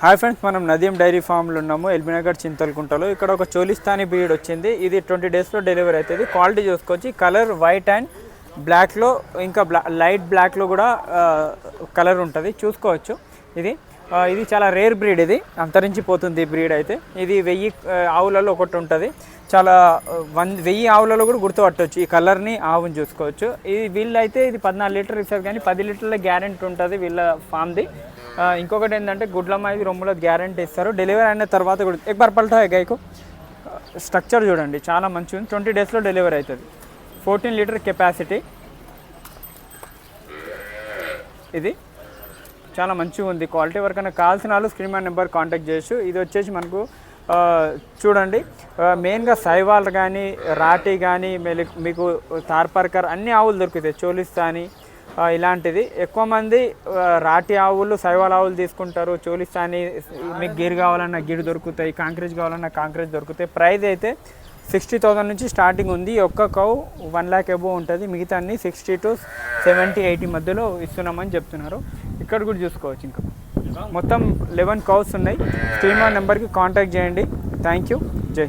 Hi friends మనం నదీం dairy ఫామ్లో ఉన్నాము ఎల్బీనగర్ చింతలకుంటలో. ఇక్కడ ఒక చోలిస్తానీ బ్రీడ్ వచ్చింది. ఇది ట్వంటీ డేస్లో డెలివరీ అవుతుంది. క్వాలిటీ చూసుకోవచ్చు. కలర్ వైట్ అండ్ బ్లాక్లో ఇంకా బ్లా లైట్ బ్లాక్లో కూడా కలర్ ఉంటుంది. చూసుకోవచ్చు. ఇది ఇది చాలా రేర్ బ్రీడ్ ఇది. అంతరించిపోతుంది ఈ బ్రీడ్ అయితే. ఇది వెయ్యి ఆవులలో ఒకటి ఉంటుంది. చాలా వన్ వెయ్యి ఆవులలో కూడా గుర్తుపట్టవచ్చు ఈ కలర్ని ఆవుని చూసుకోవచ్చు. ఇది వీళ్ళైతే ఇది పద్నాలుగు లీటర్ ఇస్తారు కానీ పది లీటర్ల గ్యారెంటీ ఉంటుంది వీళ్ళ ఫామ్ది. ఇంకొకటి ఏంటంటే గుడ్లమ్మ ఇది రొమ్ములో గ్యారంటీ ఇస్తారు. డెలివరీ అయిన తర్వాత కూడా ఎక్ బార్ ఎగ్ గైకు స్ట్రక్చర్ చూడండి చాలా మంచిగా ఉంది ట్వంటీ డేస్లో డెలివరీ అవుతుంది. ఫోర్టీన్ లీటర్ కెపాసిటీ ఇది చాలా మంచిగా ఉంది క్వాలిటీ వరకు అయినా కావాల్సిన వాళ్ళు స్క్రీన్ మ్యాన్ నెంబర్ కాంటాక్ట్ చేయొచ్చు. ఇది వచ్చేసి మనకు చూడండి మెయిన్గా సైవాల్ కానీ రాటి కానీ మీకు తార్పర్కర్ అన్ని ఆవులు దొరుకుతాయి. చోలిస్తాని ఇలాంటిది. ఎక్కువ మంది రాటి ఆవులు సైవాల ఆవులు తీసుకుంటారు. చోలిస్తాని మీకు గిర్ కావాలన్నా గిర్ దొరుకుతాయి కాంక్రీజ్ కావాలన్నా కాంక్రీజ్ దొరుకుతాయి. ప్రైస్ అయితే సిక్స్టీ థౌసండ్ నుంచి స్టార్టింగ్ ఉంది. ఒక్క కౌ వన్ ల్యాక్ ఎబో ఉంటుంది. మిగతా అన్ని సిక్స్టీ టు సెవెంటీ ఎయిటీ మధ్యలో ఇస్తున్నామని చెప్తున్నారు. ఇక్కడ కూడా చూసుకోవచ్చు ఇంకా. మొత్తం లెవెన్ కౌస్ ఉన్నాయి. స్టీమర్ నెంబర్కి కాంటాక్ట్ చేయండి. Thank you. జై